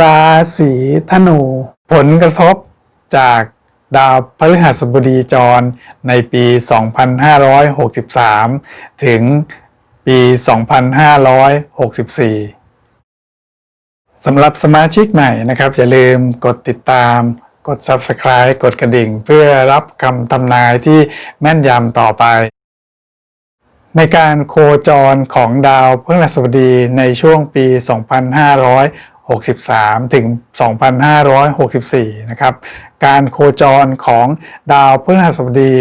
ราศีธนู ผลกระทบจากดาวพฤหัสบดีจรในปี 2563 ถึงปี 2564 สำหรับสมาชิกใหม่นะครับ อย่าลืมกดติดตาม กด Subscribe กดกระดิ่ง เพื่อรับคำทำนายที่แม่นยำต่อไป ในการโคจรของดาวพฤหัสบดีในช่วงปี 2563 ถึง 2564 นะครับ การโคจรของดาวพฤหัสบดี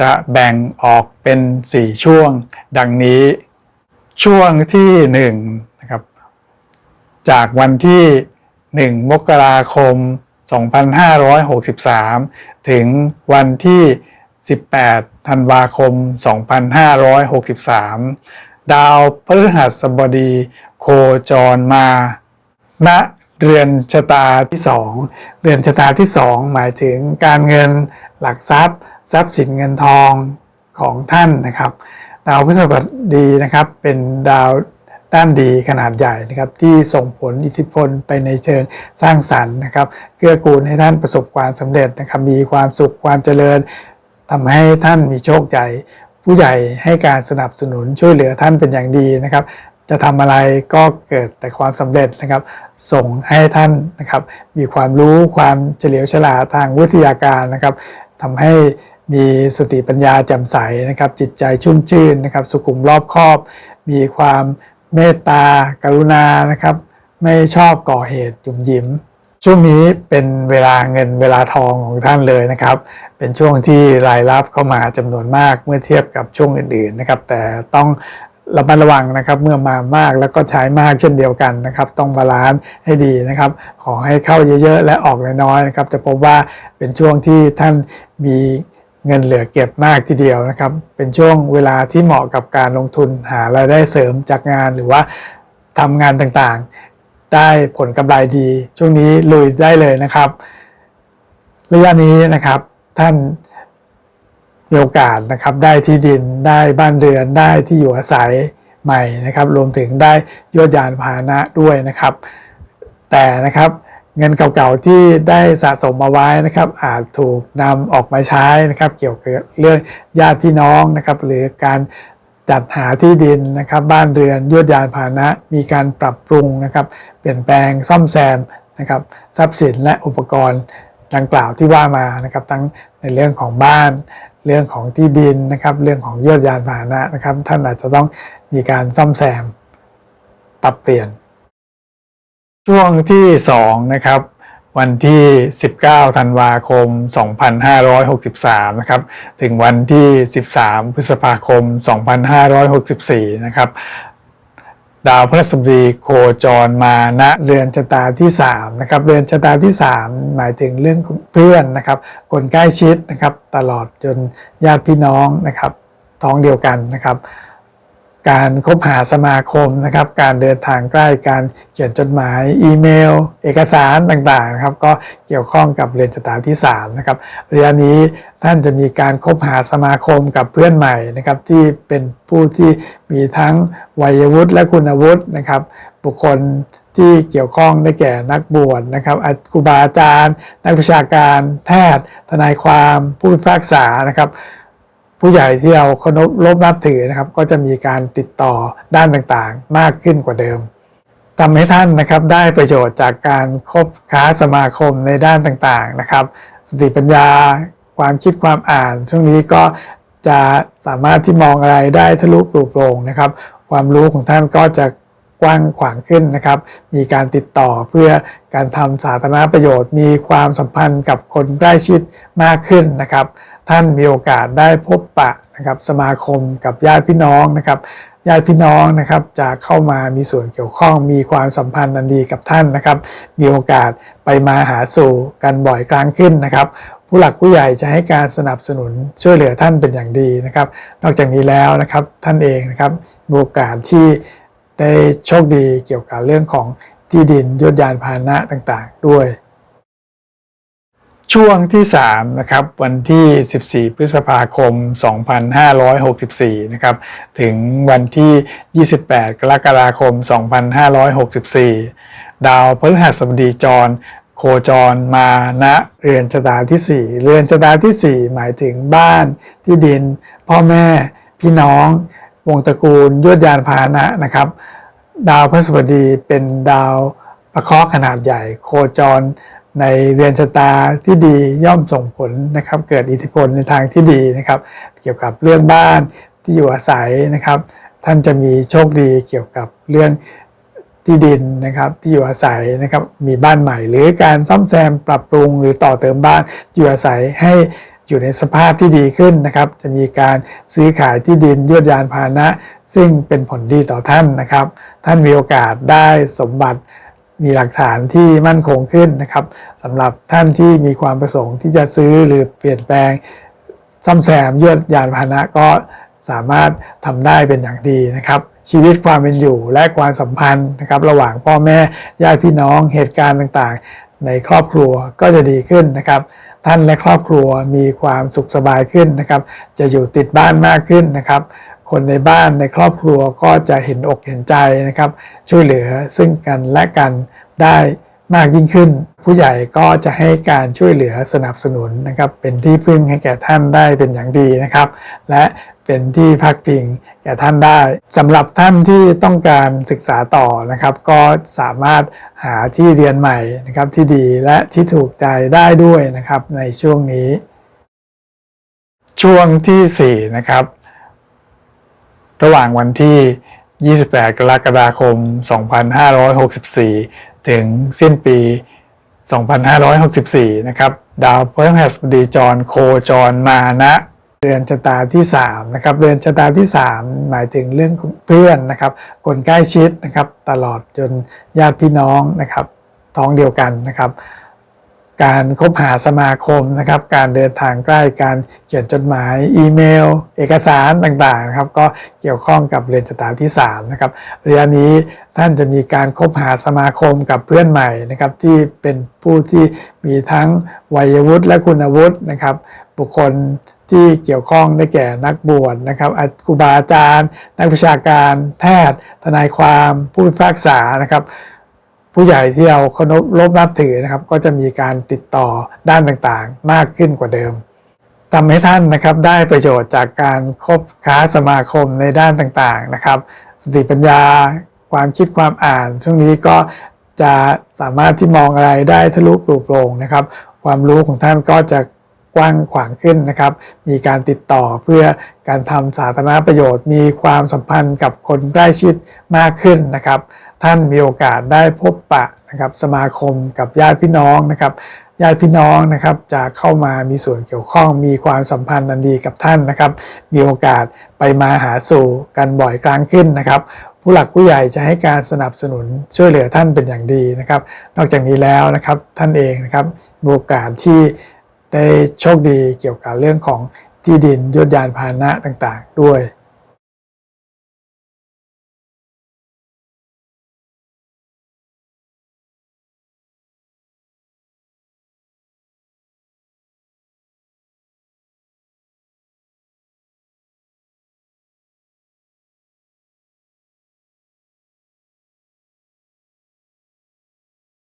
จะแบ่งออกเป็น 4 ช่วง ดังนี้ช่วงที่1นะครับ จากวันที่ 1 มกราคม 2563 ถึงวันที่ 18 ธันวาคม 2563 ดาวพฤหัสบดีโคจรมา ณเรือนชะตาที่2เรือนชะตาที่2หมายถึงการเงินหลักทรัพย์ ทรัพย์สินเงินทองของท่านนะครับดาวพฤหัสบดีนะครับเป็นดาวด้านดีขนาดใหญ่นะครับที่ส่งผลอิทธิพลไปในเชิงสร้างสรรค์นะครับเกื้อกูลให้ท่านประสบความสำเร็จนะครับมีความสุขความเจริญทำให้ท่านมีโชคใหญ่ ผู้ใหญ่ให้การสนับสนุนช่วยเหลือท่านเป็นอย่างดีนะครับ จะทำอะไรก็เกิดแต่ความสำเร็จนะครับ ส่งให้ท่านนะครับ มีความรู้ความเฉลียวฉลาดทางวิทยาการนะครับทำให้มีสติปัญญาแจ่มใสนะครับ จิตใจชุ่มชื่นนะครับ สุขุมรอบคอบ มีความเมตตากรุณานะครับ ไม่ชอบก่อเหตุหยุ่มยิ้มช่วงนี้เป็นเวลาเงินเวลาทองของท่านเลยนะครับ เป็นช่วงที่รายรับเข้ามาจำนวนมากเมื่อเทียบกับช่วงอื่นๆนะครับ แต่ต้อง ระมัดระวังนะครับเมื่อมามากแล้วก็ใช้มากเช่นเดียวกันนะครับ ต้องบาลานซ์ให้ดีนะครับ ขอให้เข้าเยอะๆ และออกน้อยๆนะครับ จะพบว่าเป็นช่วงที่ท่านมีเงินเหลือเก็บมากทีเดียวนะครับ เป็นช่วงเวลาที่เหมาะกับการลงทุนหารายได้เสริมจากงานหรือว่าทำงานต่างๆ ได้ผลกำไรดี ช่วงนี้ลุยได้เลยนะครับ ระยะนี้นะครับท่าน มีโอกาสนะครับได้ที่ดินได้บ้านเรือนได้ที่อยู่อาศัยใหม่นะครับ รวมถึงได้ยวดยานพาหนะด้วยนะครับ แต่นะครับเงินเก่าๆที่ได้สะสมมาไว้นะครับ อาจถูกนำออกมาใช้นะครับ เกี่ยวกับเรื่องญาติพี่น้องนะครับ หรือการจัดหาที่ดินนะครับ บ้านเรือนยวดยานพาหนะ มีการปรับปรุงนะครับ เปลี่ยนแปลงซ่อมแซมนะครับทรัพย์สินและอุปกรณ์ดังกล่าวที่ว่ามานะครับ ทั้งในเรื่องของบ้าน เรื่องของที่ดินนะครับ เรื่องของยวดยานพาหนะนะครับ ท่านอาจจะต้องมีการซ่อมแซมปรับเปลี่ยน ช่วงที่2นะครับวันที่ 19 ธันวาคม 2563 นะครับ ถึงวันที่ 13 พฤษภาคม 2564 นะครับ ดาวพฤหัสบดีโคจรมาณเรือนชะตาที่3นะครับเรือนชะตาที่ 3 หมายถึงเรื่องเพื่อนนะครับคนใกล้ชิดนะครับตลอดจนญาติพี่น้องนะครับท้องเดียวกันนะครับ การคบหาสมาคมนะครับ การเดินทางใกล้การเขียนจดหมาย อีเมล เอกสารต่างๆนะครับ ก็เกี่ยวข้องกับเรือนชะตาที่3นะครับเระยะนี้ท่านจะมีการคบหาสมาคมกับเพื่อนใหม่นะครับ ที่เป็นผู้ที่มีทั้งวัยวุฒิและคุณวุฒินะครับ บุคคลที่เกี่ยวข้องได้แก่นักบวชนะครับอาครูบาอาจารย์ นักวิชาการ แพทย์ ทนายความ ผู้พิพากษานะครับ ผู้ใหญ่ที่เราเคารพรบนับถือนะครับ ก็จะมีการติดต่อด้านต่างๆ มากขึ้นกว่าเดิมทำให้ท่านนะครับได้ประโยชน์จากการคบค้าสมาคมในด้านต่างๆนะครับ สติปัญญา ความคิดความอ่าน ช่วงนี้ก็จะสามารถที่มองอะไรได้ทะลุปลุกโปร่งนะครับ ความรู้ของท่านก็จะกว้างขวางขึ้นนะครับ มีการติดต่อเพื่อการทำสาธารณประโยชน์ มีความสัมพันธ์กับคนใกล้ชิดมากขึ้นนะครับ ท่านมีโอกาสได้พบปะนะครับสมาคมกับญาติพี่น้องนะครับญาติพี่น้องนะครับจะเข้ามามีส่วนเกี่ยวข้องมีความสัมพันธ์อันดีกับท่านนะครับ มีโอกาสไปมาหาสู่กันบ่อยครั้งขึ้นนะครับ ผู้หลักผู้ใหญ่จะให้การสนับสนุนช่วยเหลือท่านเป็นอย่างดีนะครับ นอกจากนี้แล้วนะครับท่านเองนะครับมีโอกาสที่ได้โชคดีเกี่ยวกับเรื่องของที่ดินยวดยานพาหนะต่างๆ ด้วย ช่วงที่ 3 นะครับ วันที่ 14 พฤษภาคม 2564 นะครับ ถึงวันที่ 28 กรกฎาคม 2564 ดาวพฤหัสบดีจร โคจรมาณเรือนชะตาที่ 4 เรือนชะตาที่ 4 หมายถึงบ้านที่ดิน พ่อแม่ พี่น้อง วงตระกูลยวดยานพาหนะนะครับ ดาวพฤหัสบดีเป็นดาวประเคราะห์ขนาดใหญ่ โคจร ในเรือนชะตาที่ดีย่อมส่งผลนะครับ เกิดอิทธิพลในทางที่ดีนะครับ เกี่ยวกับเรื่องบ้านที่อยู่อาศัยนะครับ ท่านจะมีโชคดีเกี่ยวกับเรื่องที่ดินนะครับที่อยู่อาศัยนะครับมีบ้านใหม่ หรือการซ่อมแซมปรับปรุงหรือต่อเติมบ้านที่อยู่อาศัยให้อยู่ในสภาพที่ดีขึ้นนะครับ จะมีการซื้อขายที่ดินยวดยานพาหนะ ซึ่งเป็นผลดีต่อท่านนะครับ ท่านมีโอกาสได้สมบัติ มีหลักฐานที่มั่นคงขึ้นนะครับสำหรับท่านที่มีความประสงค์ที่จะซื้อหรือเปลี่ยนแปลงซ่อมแซมยวดยานพาหนะก็สามารถทำได้เป็นอย่างดีนะครับชีวิตความเป็นอยู่และความสัมพันธ์นะครับระหว่างพ่อแม่ญาติพี่น้องเหตุการณ์ต่างๆ ในครอบครัวก็จะดีขึ้นนะครับ ท่านและครอบครัวมีความสุขสบายขึ้นนะครับ จะอยู่ติดบ้านมากขึ้นนะครับ คนในบ้านในครอบครัวก็จะเห็นอกเห็นใจนะครับ ช่วยเหลือซึ่งกันและกันได้มากยิ่งขึ้น ผู้ใหญ่ก็จะให้การช่วยเหลือสนับสนุนนะครับ เป็นที่พึ่งให้แก่ท่านได้เป็นอย่างดีนะครับ และเป็นที่พักพิงแก่ท่านได้สำหรับท่านที่ต้องการศึกษาต่อนะครับ ก็สามารถหาที่เรียนใหม่นะครับที่ดีและที่ถูกใจได้ด้วยนะครับในช่วงนี้ ช่วงทีสี่4นะครับ ระหว่างวันที่ 28 กรกฎาคม 2564 ถึงสิ้นปี 2564 นะครับ ดาวพฤหัสบดีจรโคจรมาณเรือนชะตาที่3นะครับเรือนชะตาที่ 3 หมายถึงเรื่องเพื่อนนะครับคนใกล้ชิดนะครับตลอดจนญาติพี่น้องนะครับท้องเดียวกันนะครับ การคบหาสมาคมนะครับ การเดินทางใกล้การเขียนจดหมาย อีเมล เอกสารต่างๆครับก็เกี่ยวข้องกับเรือนชะตาที่3นะครับระยะนี้ท่านจะมีการคบหาสมาคมกับเพื่อนใหม่นะครับที่เป็นผู้ที่มีทั้งวัยวุฒิและคุณวุฒินะครับ บุคคลที่เกี่ยวข้องได้แก่นักบวชนะครับอาครูบาอาจารย์ นักวิชาการ แพทย์ ทนายความ ผู้พิพากษานะครับ ผู้ใหญ่ที่เราเคารพรบนับถือนะครับ ก็จะมีการติดต่อด้านต่างๆ มากขึ้นกว่าเดิมทำให้ท่านนะครับได้ประโยชน์จากการคบค้าสมาคมในด้านต่างๆนะครับ สติปัญญา ความคิดความอ่าน ช่วงนี้ก็จะสามารถที่มองอะไรได้ทะลุปลุกโปร่งนะครับ ความรู้ของท่านก็จะกว้างขวางขึ้นนะครับ มีการติดต่อเพื่อการทำสาธารณประโยชน์ มีความสัมพันธ์กับคนใกล้ชิดมากขึ้นนะครับ ท่านมีโอกาสได้พบปะนะครับสมาคมกับญาติพี่น้องนะครับญาติพี่น้องนะครับจะเข้ามามีส่วนเกี่ยวข้องมีความสัมพันธ์อันดีกับท่านนะครับ มีโอกาสไปมาหาสู่กันบ่อยครั้งขึ้นนะครับ ผู้หลักผู้ใหญ่จะให้การสนับสนุนช่วยเหลือท่านเป็นอย่างดีนะครับ นอกจากนี้แล้วนะครับท่านเองนะครับมีโอกาสที่ได้โชคดีเกี่ยวกับเรื่องของที่ดินยวดยานพาหนะต่างๆ ด้วย